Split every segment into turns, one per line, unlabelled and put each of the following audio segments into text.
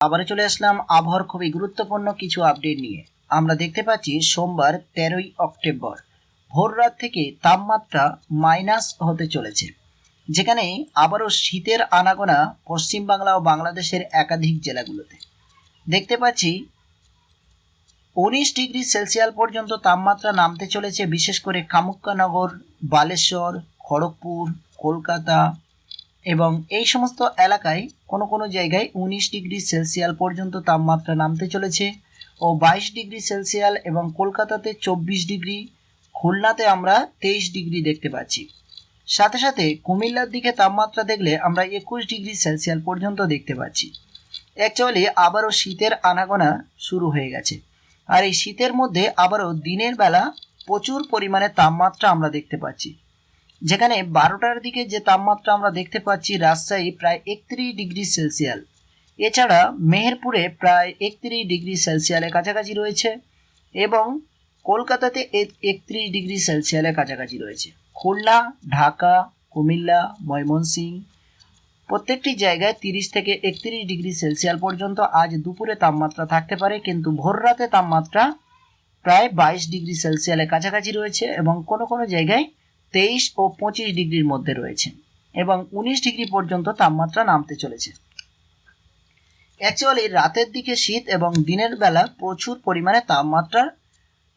আবারও চলে আসলাম আবহাওয়ার খুবই গুরুত্বপূর্ণ কিছু আপডেট নিয়ে। আমরা দেখতে পাচ্ছি সোমবার তেরোই অক্টোবর, ভোর রাত থেকে তাপমাত্রা মাইনাস হতে চলেছে। যেখানে আবারও শীতের আনাগোনা পশ্চিমবাংলা ও বাংলাদেশের একাধিক জেলাগুলোতে। দেখতে পাচ্ছি উনিশ ডিগ্রি সেলসিয়াস পর্যন্ত তাপমাত্রা নামতে চলেছে, বিশেষ করে কামুক্কানগর বালেশ্বর, খড়গপুর, কলকাতা এবং এই সমস্ত এলাকায় কোনো কোনো জায়গায় উনিশ ডিগ্রি সেলসিয়াল পর্যন্ত তাপমাত্রা নামতে চলেছে ও বাইশ ডিগ্রি সেলসিয়াস এবং কলকাতাতে চব্বিশ ডিগ্রি, খুলনাতে আমরা তেইশ ডিগ্রি দেখতে পাচ্ছি। সাথে সাথে কুমিল্লার দিকে তাপমাত্রা দেখলে আমরা একুশ ডিগ্রি সেলসিয়াস পর্যন্ত দেখতে পাচ্ছি। অ্যাকচুয়ালি আবারও শীতের আনাগোনা শুরু হয়ে গেছে। আর এই শীতের মধ্যে আবারও দিনের বেলা প্রচুর পরিমাণে তাপমাত্রা আমরা দেখতে পাচ্ছি। যেখানে বারোটার দিকে যে তাপমাত্রা আমরা দেখতে পাচ্ছি রাজশাহী প্রায় একত্রিশ ডিগ্রি সেলসিয়াল এছাড়া মেহেরপুরে প্রায় একত্রিশ ডিগ্রি সেলসিয়ালের কাছাকাছি রয়েছে এবং কলকাতাতে একত্রিশ ডিগ্রি সেলসিয়ালের কাছাকাছি রয়েছে। খুলনা, ঢাকা, কুমিল্লা, ময়মনসিংহ প্রত্যেকটি জায়গায় তিরিশ থেকে একত্রিশ ডিগ্রি সেলসিয়াল পর্যন্ত আজ দুপুরে তাপমাত্রা থাকতে পারে, কিন্তু ভোর রাতে তাপমাত্রা প্রায় বাইশ ডিগ্রি সেলসিয়ালের কাছাকাছি রয়েছে এবং কোনো কোনো জায়গায় তেইশ ও পঁচিশ ডিগ্রির মধ্যে রয়েছে এবং উনিশ ডিগ্রি পর্যন্ত তাপমাত্রা নামতে চলেছে। অ্যাকচুয়ালি রাতের দিকে শীত এবং দিনের বেলা প্রচুর পরিমাণে তাপমাত্রা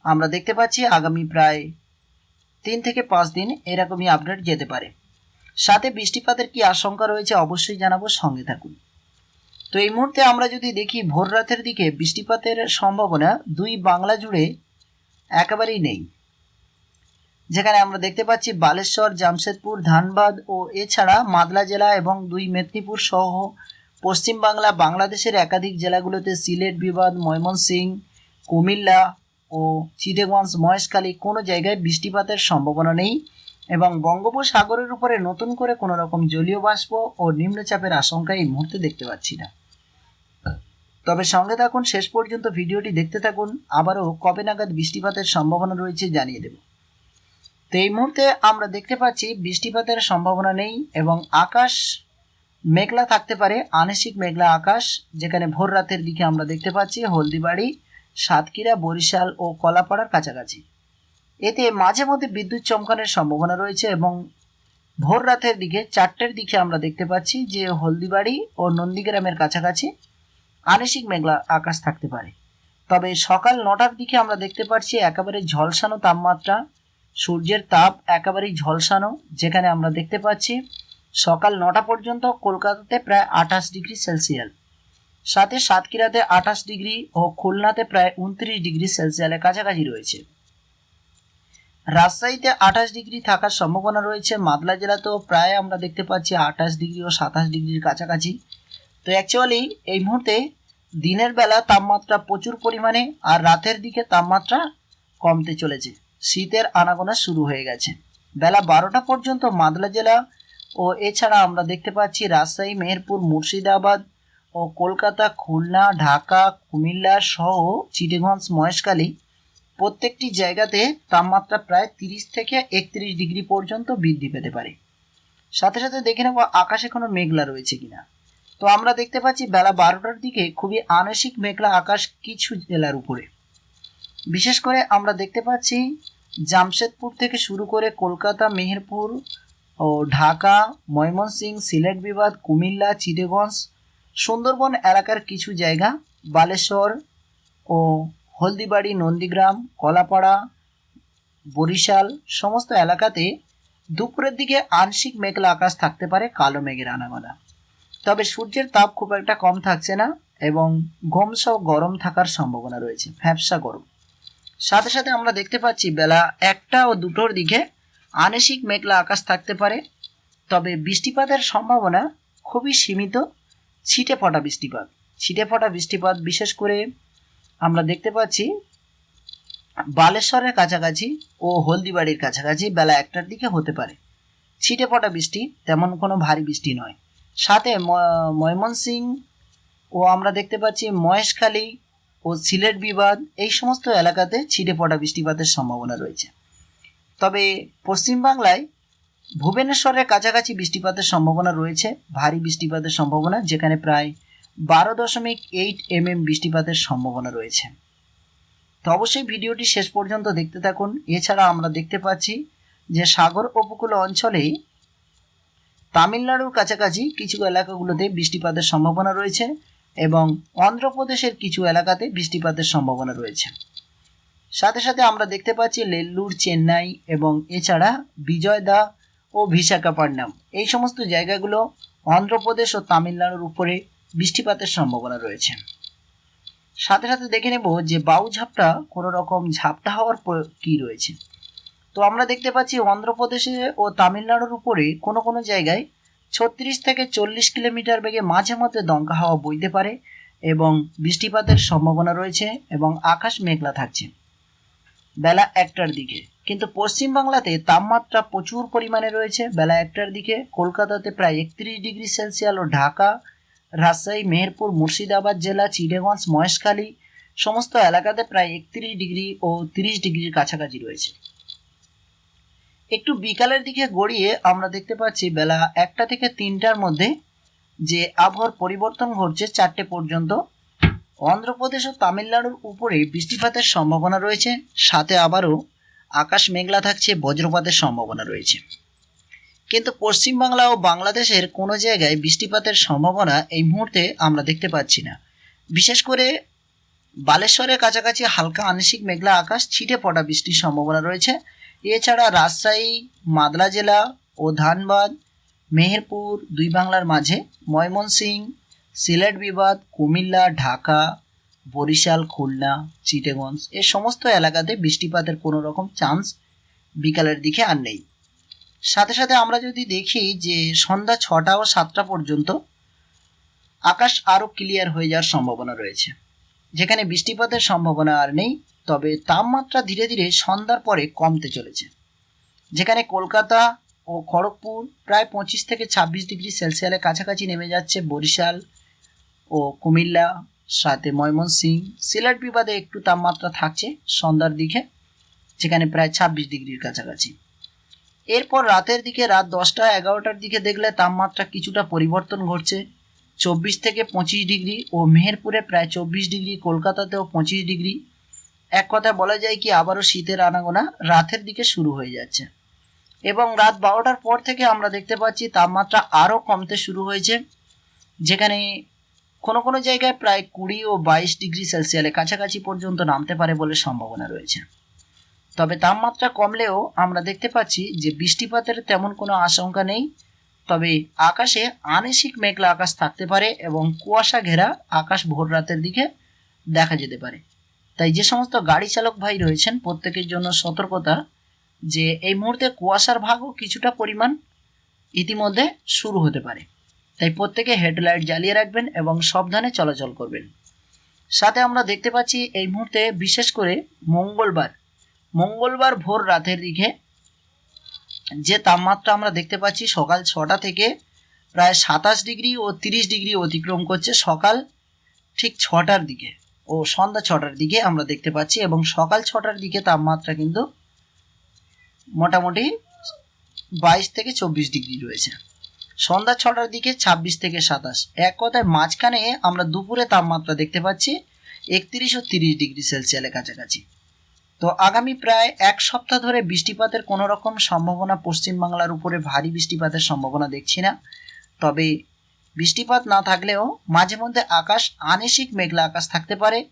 আমরা দেখতে পাচ্ছি, আগামী প্রায় তিন থেকে পাঁচ দিন এরকমই আপডেট যেতে পারে। সাথে বৃষ্টিপাতের কি আশঙ্কা রয়েছে অবশ্যই জানাব, সঙ্গে থাকুন। তো এই মুহূর্তে আমরা যদি দেখি, ভোর রাতের দিকে বৃষ্টিপাতের সম্ভাবনা দুই বাংলা জুড়ে একেবারেই নেই। যেখানে আমরা দেখতে পাচ্ছি বালেশ্বর, জামশেদপুর, ধানবাদ ও এছাড়া মাদলা জেলা এবং দুই মেদিনীপুর সহ পশ্চিমবাংলা বাংলাদেশের একাধিক জেলাগুলোতে সিলেট, বিবাদ ময়মনসিংহ কুমিল্লা ও চিটেগঞ্জ, মহেশখালী কোনো জায়গায় বৃষ্টিপাতের সম্ভাবনা নেই এবং বঙ্গোপসাগরের উপরে নতুন করে কোনো রকম জলীয় বাষ্প ও নিম্নচাপের আশঙ্কা এই মুহূর্তে দেখতে পাচ্ছি না। তবে সঙ্গে থাকুন, শেষ পর্যন্ত ভিডিওটি দেখতে থাকুন। আবারও কবে নাগাদ বৃষ্টিপাতের সম্ভাবনা রয়েছে জানিয়ে দেব। তো এই মুহূর্তে আমরা দেখতে পাচ্ছি বৃষ্টিপাতের সম্ভাবনা নেই এবং আকাশ মেঘলা থাকতে পারে, আংশিক মেঘলা আকাশ, যেখানে ভোর রাতের দিকে আমরা দেখতে পাচ্ছি হলদিবাড়ি, সাতক্ষীরা, বরিশাল ও কলাপাড়ার কাছাকাছি। এতে মাঝে মধ্যে বিদ্যুৎ চমকানোর সম্ভাবনা রয়েছে এবং ভোর রাতের দিকে চারটের দিকে আমরা দেখতে পাচ্ছি যে হলদিবাড়ি ও নন্দীগ্রামের কাছাকাছি আংশিক মেঘলা আকাশ থাকতে পারে। তবে সকাল নটার দিকে আমরা দেখতে পাচ্ছি একেবারে ঝলসানো তাপমাত্রা সূর্যের তাপ একেবারেই ঝলসানো, যেখানে আমরা দেখতে পাচ্ছি সকাল নটা পর্যন্ত কলকাতাতে প্রায় আঠাশ ডিগ্রি সেলসিয়াল সাথে সাতক্ষীরাতে আঠাশ ডিগ্রি ও খুলনাতে প্রায় উনত্রিশ ডিগ্রি সেলসিয়ালের কাছাকাছি রয়েছে। রাজশাহীতে আঠাশ ডিগ্রি থাকার সম্ভাবনা রয়েছে, মাদলা জেলাতেও প্রায় আমরা দেখতে পাচ্ছি আঠাশ ডিগ্রি ও সাতাশ ডিগ্রির কাছাকাছি। তো অ্যাকচুয়ালি এই মুহূর্তে দিনের বেলা তাপমাত্রা প্রচুর পরিমাণে আর রাতের দিকে তাপমাত্রা কমতে চলেছে। শীতের আনাগোনা শুরু হয়ে গেছে। বেলা বারোটা পর্যন্ত মাদলা জেলা ও এছাড়া আমরা দেখতে পাচ্ছি রাজশাহী, মেহেরপুর, মুর্শিদাবাদ ও কলকাতা, খুলনা, ঢাকা, কুমিল্লা সহ চিটিগঞ্জ, মহেশখালী প্রত্যেকটি জায়গাতে তাপমাত্রা প্রায় তিরিশ থেকে একত্রিশ ডিগ্রি পর্যন্ত বৃদ্ধি পেতে পারে। সাথে সাথে দেখে নেব আকাশে কোনো মেঘলা রয়েছে কিনা। তো আমরা দেখতে পাচ্ছি বেলা বারোটার দিকে খুবই আংশিক মেঘলা আকাশ কিছু জেলার উপরে। বিশেষ করে আমরা দেখতে পাচ্ছি জামশেদপুর থেকে শুরু করে কলকাতা, মেহেরপুর ও ঢাকা, ময়মনসিংহ, সিলেট বিবাদ কুমিল্লা চিটেগঞ্জ সুন্দরবন এলাকার কিছু জায়গা, বালেশ্বর ও হলদিবাড়ি, নন্দীগ্রাম, কলাপাড়া, বরিশাল সমস্ত এলাকাতে দুপুরের দিকে আংশিক মেঘলা আকাশ থাকতে পারে কালো মেঘের আনাগোনা। তবে সূর্যের তাপ খুব একটা কম থাকছে না এবং গমসহ গরম থাকার সম্ভাবনা রয়েছে। ভ্যাবসা গরম। সাথে সাথে আমরা দেখতে পাচ্ছি বেলা একটা ও দুটোর দিকে আংশিক মেঘলা আকাশ থাকতে পারে, তবে বৃষ্টিপাতের সম্ভাবনা খুবই সীমিত, ছিটে ফটা বৃষ্টিপাত। ছিটে ফটা বৃষ্টিপাত বিশেষ করে আমরা দেখতে পাচ্ছি বালেশ্বরের কাছাকাছি ও হলদিবাড়ির কাছাকাছি বেলা একটার দিকে হতে পারে। ছিটে ফটা বৃষ্টি তেমন কোনো ভারী বৃষ্টি নয়। সাথে ময়মনসিং ও আমরা দেখতে পাচ্ছি মহেশখালী ও সিলেট বিবাদ এই সমস্ত এলাকাতে ছিটে পড়া বৃষ্টিপাতের সম্ভাবনা রয়েছে। তবে পশ্চিমবাংলায় ভুবনেশ্বরের কাছাকাছি বৃষ্টিপাতের সম্ভাবনা রয়েছে, ভারী বৃষ্টিপাতের সম্ভাবনা, যেখানে প্রায় বারো দশমিক এইট এম এম বৃষ্টিপাতের সম্ভাবনা রয়েছে। তো অবশ্যই ভিডিওটি শেষ পর্যন্ত দেখতে থাকুন। এছাড়া আমরা দেখতে পাচ্ছি যে সাগর উপকূল অঞ্চলেই তামিলনাড়ুর কাছাকাছি কিছু এলাকাগুলোতে বৃষ্টিপাতের সম্ভাবনা রয়েছে। এবং অন্ধ্রপ্রদেশের কিছু এলাকাতে বৃষ্টিপাতের সম্ভাবনা রয়েছে। সাথে সাথে আমরা দেখতে পাচ্ছি লেল্লুর, চেন্নাই এবং এছাড়া বিজয়দা ও বিশাখাপট্টনম এই সমস্ত জায়গাগুলো অন্ধ্রপ্রদেশ ও তামিলনাড়ুর উপরে বৃষ্টিপাতের সম্ভাবনা রয়েছে। সাথে সাথে দেখে নেব যে বাউ ঝাপটা কোনো রকম ঝাপটা হওয়ার কি রয়েছে। তো আমরা দেখতে পাচ্ছি অন্ধ্রপ্রদেশে ও তামিলনাড়ুর উপরে কোনো কোনো জায়গায় ছত্রিশ থেকে চল্লিশ কিলোমিটার বেগে মাঝে মধ্যে দমকা হাওয়া বইতে পারে এবং বৃষ্টিপাতের সম্ভাবনা রয়েছে এবং আকাশ মেঘলা থাকছে। বেলা একটার দিকে। কিন্তু পশ্চিমবাংলাতে তাপমাত্রা প্রচুর পরিমাণে রয়েছে। বেলা একটার দিকে কলকাতাতে প্রায় একত্রিশ ডিগ্রি সেলসিয়াস ও ঢাকা, রাজশাহী, মেহেরপুর, মুর্শিদাবাদ জেলা চিড়েগঞ্জ মহেশখালী সমস্ত এলাকাতে প্রায় একত্রিশ ডিগ্রি ও তিরিশ ডিগ্রির কাছাকাছি রয়েছে। একটু বিকালের দিকে গড়িয়ে আমরা দেখতে পাচ্ছি বেলা একটা থেকে তিনটার মধ্যে যে আবহাওয়ার পরিবর্তন ঘটছে চারটে পর্যন্ত। অন্ধ্রপ্রদেশ ও তামিলনাড়ুর উপরে বৃষ্টিপাতের সম্ভাবনা রয়েছে, সাথে আবারও আকাশ মেঘলা থাকছে, বজ্রপাতের সম্ভাবনা রয়েছে। কিন্তু পশ্চিমবাংলা ও বাংলাদেশের কোনো জায়গায় বৃষ্টিপাতের সম্ভাবনা এই মুহূর্তে আমরা দেখতে পাচ্ছি না। বিশেষ করে বালেশ্বরের কাছাকাছি হালকা আংশিক মেঘলা আকাশ, ছিটে পড়া বৃষ্টির সম্ভাবনা রয়েছে। এছাড়া রাজশাহী, মাদলা জেলা ও ধানবাদ, মেহেরপুর, দুই বাংলার মাঝে ময়মনসিংহ সিলেট বিবাদ, কুমিল্লা, ঢাকা, বরিশাল, খুলনা চিটেগঞ্জ এ সমস্ত এলাকাতে বৃষ্টিপাতের কোনো রকম চান্স বিকালের দিকে আর নেই। সাথে সাথে আমরা যদি দেখি যে সন্ধ্যা ছটা ও সাতটা পর্যন্ত আকাশ আরও ক্লিয়ার হয়ে যাওয়ার সম্ভাবনা রয়েছে। যেখানে বৃষ্টিপাতের সম্ভাবনা আর নেই, তবে তাপমাত্রা ধীরে ধীরে সন্ধ্যার পরে কমতে চলেছে। যেখানে কলকাতা ও খড়গপুর প্রায় পঁচিশ থেকে ছাব্বিশ ডিগ্রি সেলসিয়াসের কাছাকাছি নেমে যাচ্ছে বরিশাল ও কুমিল্লা, সাথে ময়মনসিংহ। সিলেট বিবাদে একটু তাপমাত্রা থাকছে সন্ধ্যার দিকে, যেখানে প্রায় ছাব্বিশ ডিগ্রির কাছাকাছি। এরপর রাতের দিকে রাত দশটা এগারোটার দিকে দেখলে তাপমাত্রা কিছুটা পরিবর্তন ঘটছে। চব্বিশ থেকে পঁচিশ ডিগ্রি ও মেহেরপুরে প্রায় চব্বিশ ডিগ্রি, কলকাতাতেও পঁচিশ ডিগ্রি। এক কথায় বলা যায় কি, আবারও শীতের আনাগোনা রাতের দিকে শুরু হয়ে যাচ্ছে। এবং রাত বারোটার পর থেকে আমরা দেখতে পাচ্ছি তাপমাত্রা আরও কমতে শুরু হয়েছে, যেখানে কোনো কোনো জায়গায় প্রায় কুড়ি ও বাইশ ডিগ্রি সেলসিয়াসের কাছাকাছি পর্যন্ত নামতে পারে বলে সম্ভাবনা রয়েছে। তবে তাপমাত্রা কমলেও আমরা দেখতে পাচ্ছি যে বৃষ্টিপাতের তেমন কোনো আশঙ্কা নেই। তবে আকাশে আংশিক মেঘলা আকাশ থাকতে পারে এবং কুয়াশা ঘেরা আকাশ ভোর রাতের দিকে দেখা যেতে পারে। তাই যে সমস্ত গাড়ি চালক ভাই রয়েছেন, প্রত্যেকের জন্য সতর্কতা যে এই মুহূর্তে কুয়াশার ভাগও কিছুটা পরিমাণ ইতিমধ্যে শুরু হতে পারে। তাই প্রত্যেকে হেডলাইট জ্বালিয়ে রাখবেন এবং সাবধানে চলাচল করবেন। সাথে আমরা দেখতে পাচ্ছি এই মুহূর্তে বিশেষ করে মঙ্গলবার মঙ্গলবার ভোর রাতের দিকে যে তাপমাত্রা আমরা দেখতে পাচ্ছি সকাল ছটা থেকে প্রায় সাতাশ ডিগ্রি ও তিরিশ ডিগ্রি অতিক্রম করছে সকাল ঠিক ছটার দিকে ও সন্ধ্যা ছটার দিকে আমরা দেখতে পাচ্ছি এবং সকাল ছটার দিকে তাপমাত্রা কিন্তু মোটামুটি বাইশ থেকে চব্বিশ ডিগ্রি রয়েছে। সন্ধ্যা ছটার দিকে ছাব্বিশ থেকে সাতাশ। এক কথায় মাঝখানে আমরা দুপুরে তাপমাত্রা দেখতে পাচ্ছি একত্রিশ ও তিরিশ ডিগ্রি সেলসিয়াসের কাছাকাছি। তো আগামী প্রায় এক সপ্তাহ ধরে বৃষ্টিপাতের কোনো রকম সম্ভাবনা পশ্চিমবাংলার উপরে ভারী বৃষ্টিপাতের সম্ভাবনা দেখছি না। তবে বৃষ্টিপাত না থাকলেও মাঝে মধ্যে আকাশ আংশিক মেঘলা আকাশ থাকতে পারে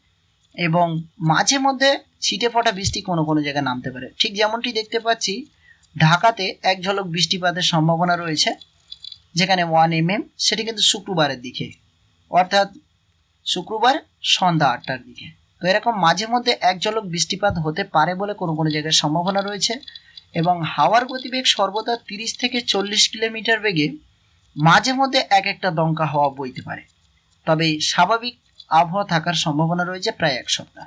এবং মাঝে মধ্যে ছিটে ফোটা বৃষ্টি কোনো কোনো জায়গায় নামতে পারে। ঠিক যেমনটি দেখতে পাচ্ছি, ঢাকাতে এক ঝলক বৃষ্টিপাতের সম্ভাবনা রয়েছে, যেখানে ওয়ান এম এম সেটি কিন্তু শুক্রবারের দিকে। অর্থাৎ শুক্রবার সন্ধ্যা আটটার দিকে। তো এরকম মাঝে মধ্যে এক ঝলক বৃষ্টিপাত হতে পারে বলে কোনো কোনো জায়গায় সম্ভাবনা রয়েছে এবং হাওয়ার গতিবেগ সর্বদা তিরিশ থেকে চল্লিশ কিলোমিটার বেগে মাঝে মধ্যে এক একটা দমকা হাওয়া বইতে পারে। তবে স্বাভাবিক আবহাওয়া থাকার সম্ভাবনা রয়েছে প্রায় এক সপ্তাহ।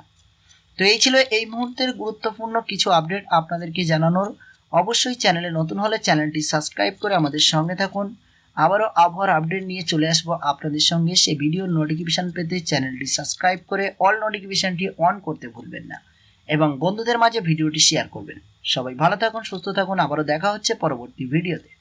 তো এই ছিল এই মুহূর্তের গুরুত্বপূর্ণ কিছু আপডেট আপনাদেরকে জানানোর। অবশ্যই চ্যানেলে নতুন হলে চ্যানেলটি সাবস্ক্রাইব করে আমাদের সঙ্গে থাকুন। আবারও আবহাওয়ার আপডেট নিয়ে চলে আসব আপনাদের সঙ্গে। সে ভিডিওর নোটিফিকেশান পেতে চ্যানেলটি সাবস্ক্রাইব করে অল নোটিফিকেশানটি অন করতে ভুলবেন না এবং বন্ধুদের মাঝে ভিডিওটি শেয়ার করবেন। সবাই ভালো থাকুন, সুস্থ থাকুন, আবারও দেখা হচ্ছে পরবর্তী ভিডিওতে